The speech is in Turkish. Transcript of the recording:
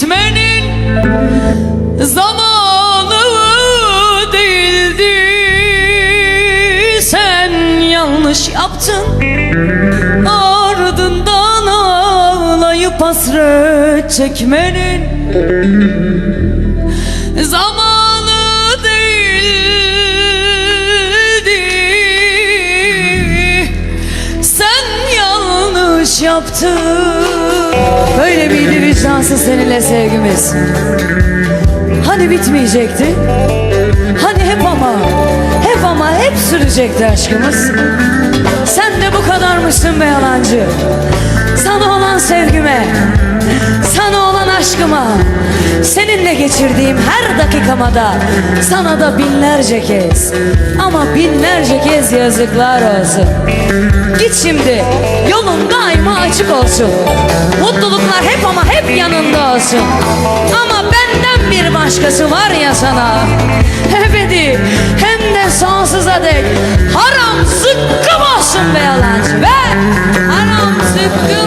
gitmenin zamanı değildi. Sen yanlış yaptın. Ardından ağlayıp hasret çekmenin Zamanı değildi. Sen yanlış yaptın. Böyle miydi vicdansız seninle sevgimiz. Hani bitmeyecekti? Hani hep ama Hep ama hep sürecekti aşkımız. Sen de bu kadarmışsın be yalancı. Sana olan sevgime Sana olan aşkıma Seninle geçirdiğim her dakikama da Sana da binlerce kez Ama binlerce kez yazıklar olsun. Git şimdi Yolun daima açık olsun. Mutluluklar hep ama kalsın Ama benden bir başkası var ya sana. Ebedi hem de sonsuza dek Haram zıkkım olsun be yalancı. Ve Haram zıkkım